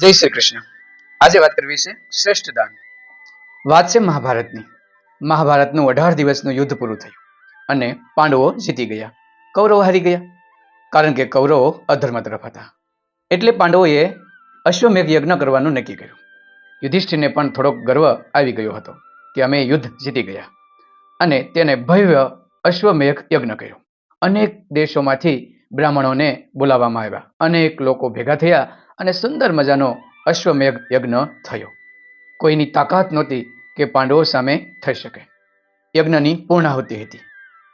જય શ્રી કૃષ્ણ. આજે વાત કરવી છે શ્રેષ્ઠ દાન. વાત છે મહાભારતની. મહાભારતનું અઢાર દિવસનું યુદ્ધ પૂરું થયું અને પાંડવો જીતી ગયા. કૌરવો હારી ગયા. કારણ કે કૌરવો અધર્મ તરફ હતા. એટલે પાંડવોએ અશ્વમેઘ યજ્ઞ કરવાનું નક્કી કર્યું. યુધિષ્ઠિરને પણ થોડોક ગર્વ આવી ગયો હતો કે અમે યુદ્ધ જીતી ગયા. અને તેને ભવ્ય અશ્વમેઘ યજ્ઞ કર્યો. અનેક દેશોમાંથી બ્રાહ્મણોને બોલાવવામાં આવ્યા. અનેક લોકો ભેગા થયા અને સુંદર મજાનો અશ્વમેઘ યજ્ઞ થયો. કોઈની તાકાત નહોતી કે પાંડવો સામે થઈ શકે. યજ્ઞની પૂર્ણાહુતિ હતી.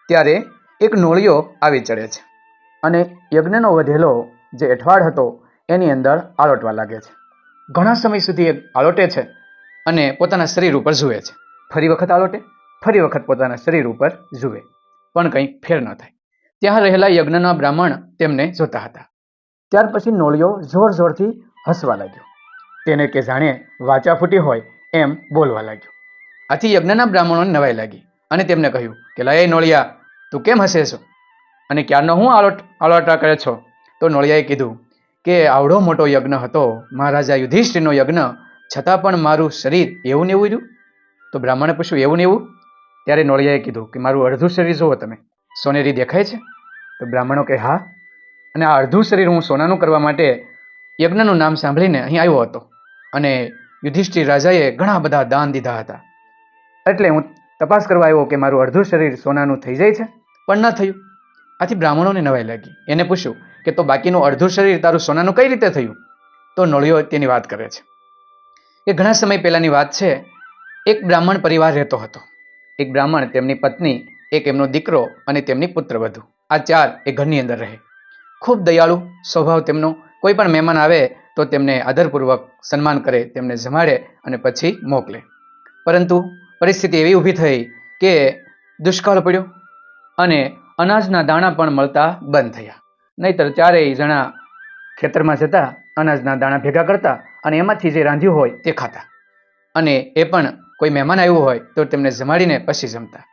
ત્યારે એક નોળિયો આવી ચડે છે અને યજ્ઞનો વધેલો જે અઠવાડ હતો એની અંદર આલોટવા લાગે છે. ઘણા સમય સુધી એ આલોટે છે અને પોતાના શરીર ઉપર જુએ છે. ફરી વખત આલોટે, ફરી વખત પોતાના શરીર ઉપર જુએ. પણ કંઈ ફેર ન થાય. ત્યાં રહેલા યજ્ઞના બ્રાહ્મણ તેમને જોતા હતા. ત્યાર પછી નોળિયો જોર જોરથી હસવા લાગ્યો. તેને કે જાણે વાચા ફૂટી હોય એમ બોલવા લાગ્યો. આથી યજ્ઞના બ્રાહ્મણોને નવાઈ લાગી અને તેમને કહ્યું કે લય નોળિયા, તું કેમ હસે છો? અને ક્યારનો હું આલોટ, આલોટા કરે છો? તો નોળિયાએ કીધું કે આવડો મોટો યજ્ઞ હતો, મહારાજા યુધિષ્ઠિરનો યજ્ઞ, છતાં પણ મારું શરીર એવું ને એવું રહ્યું? તો બ્રાહ્મણે પૂછ્યું, એવું ને એવું? ત્યારે નોળિયાએ કીધું કે મારું અડધું શરીર જુઓ તમે, સોનેરી દેખાય છે? તો બ્રાહ્મણો કે હા અને આ અડધું શરીર હું સોનાનું કરવા માટે યજ્ઞનું નામ સાંભળીને અહીં આવ્યો હતો. અને યુધિષ્ઠિર રાજાએ ઘણા બધા દાન દીધા હતા. એટલે હું તપાસ કરવા આવ્યો કે મારું અડધું શરીર સોનાનું થઈ જાય છે? પણ ન થયું. આથી બ્રાહ્મણોને નવાઈ લાગી. એને પૂછ્યું કે તો બાકીનું અડધું શરીર તારું સોનાનું કઈ રીતે થયું? તો નળિયો તેની વાત કરે છે. એ ઘણા સમય પહેલાંની વાત છે. એક બ્રાહ્મણ પરિવાર રહેતો હતો. એક બ્રાહ્મણ તેમની પત્ની, એક એમનો દીકરો અને તેમની પુત્રવધુ આ ચાર એ ઘરની અંદર રહે. ખૂબ દયાળુ સ્વભાવ તેમનો. કોઈ પણ મહેમાન આવે તો તેમને આદરપૂર્વક સન્માન કરે, તેમને જમાડે અને પછી મોકલે. પરંતુ પરિસ્થિતિ એવી ઊભી થઈ કે દુષ્કાળ પડ્યો અને અનાજના દાણા પણ મળતા બંધ થયા. નહીતર ચારેય જણા ખેતરમાં જતા, અનાજના દાણા ભેગા કરતા અને એમાંથી જે રાંધ્યું હોય તે ખાતા. અને એ પણ કોઈ મહેમાન આવ્યું હોય તો તેમને જમાડીને પછી જમતા.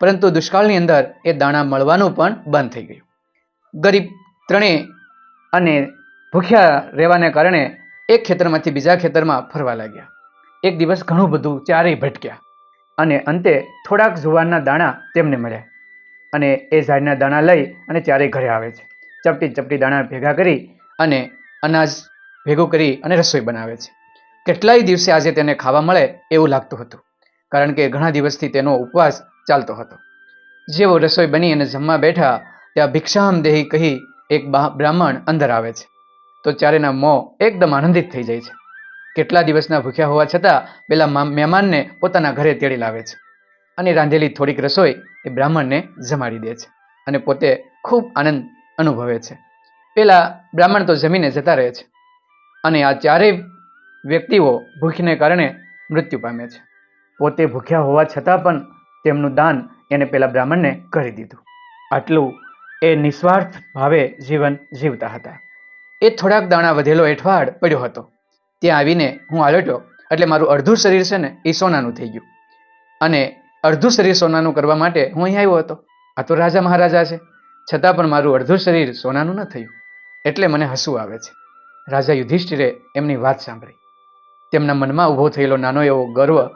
પરંતુ દુષ્કાળની અંદર એ દાણા મળવાનું પણ બંધ થઈ ગયું. ગરીબ ત્રણેય અને ભૂખ્યા રહેવાને કારણે એક ખેતરમાંથી બીજા ખેતરમાં ફરવા લાગ્યા. એક દિવસ ઘણું બધું ચારેય ભટક્યા અને અંતે થોડાક જુવારના દાણા તેમને મળ્યા અને એ ઝાડના દાણા લઈ અને ચારેય ઘરે આવે છે. ચપટી ચપટી દાણા ભેગા કરી અને અનાજ ભેગું કરી અને રસોઈ બનાવે છે. કેટલાય દિવસે આજે તેને ખાવા મળે એવું લાગતું હતું, કારણ કે ઘણા દિવસથી તેનો ઉપવાસ ચાલતો હતો. જેવો રસોઈ બની અને જમવા બેઠા, ત્યાં ભિક્ષામ દેહી કહી એક બ્રાહ્મણ અંદર આવે છે. તો ચારેના મોં એકદમ આનંદિત થઈ જાય છે. કેટલા દિવસના ભૂખ્યા હોવા છતાં પેલા મહેમાનને પોતાના ઘરે તેડી લાવે છે. અને રાંધેલી થોડીક રસોઈ એ બ્રાહ્મણને જમાડી દે છે અને પોતે ખૂબ આનંદ અનુભવે છે. પેલા બ્રાહ્મણ તો જમીને જતા રહે છે અને આ ચારેય વ્યક્તિઓ ભૂખને કારણે મૃત્યુ પામે છે. પોતે ભૂખ્યા હોવા છતાં પણ તેમનું દાન એને પેલા બ્રાહ્મણને કરી દીધું. આટલું એ નિસ્વાર્થ ભાવે જીવન જીવતા હતા. એ થોડાક દાણા વધેલો એઠવાડ પડ્યો હતો. ત્યાં આવીને હું આલટ્યો, એટલે મારું અડધું શરીર છે ને એ સોનાનું થઈ ગયું. અને અડધું શરીર સોનાનું કરવા માટે હું અહીં આવ્યો હતો. આ તો રાજા મહારાજા છે. છતાં પણ મારું અડધું શરીર સોનાનું ન થયું. એટલે મને હસવું આવે છે. રાજા યુધિષ્ઠિરે એમની વાત સાંભળી. તેમના મનમાં ઊભો થયેલો નાનો એવો ગર્વ,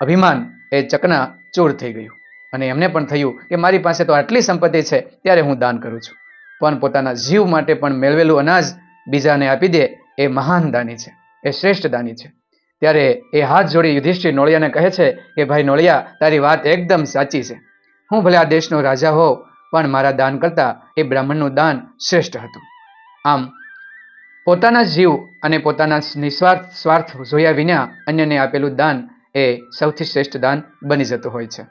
અભિમાન એ ચકના ચૂર થઈ ગયું. અને એમને પણ થયું કે મારી પાસે તો આટલી સંપત્તિ છે, ત્યારે હું દાન કરું છું. પણ પોતાના જીવ માટે પણ મેળવેલું અનાજ બીજાને આપી દે એ મહાન દાની છે, એ શ્રેષ્ઠ દાની છે. ત્યારે એ હાથ જોડી યુધિષ્ઠિર નોળિયાને કહે છે કે, ભાઈ નોળિયા, તારી વાત એકદમ સાચી છે. હું ભલે આ દેશનો રાજા હોઉં, પણ મારા દાન કરતાં એ બ્રાહ્મણનું દાન શ્રેષ્ઠ હતું. આમ, પોતાના જીવ અને પોતાના નિસ્વાર્થ સ્વાર્થ જોયા વિના અન્યને આપેલું દાન એ સૌથી શ્રેષ્ઠ દાન બની જતું હોય છે.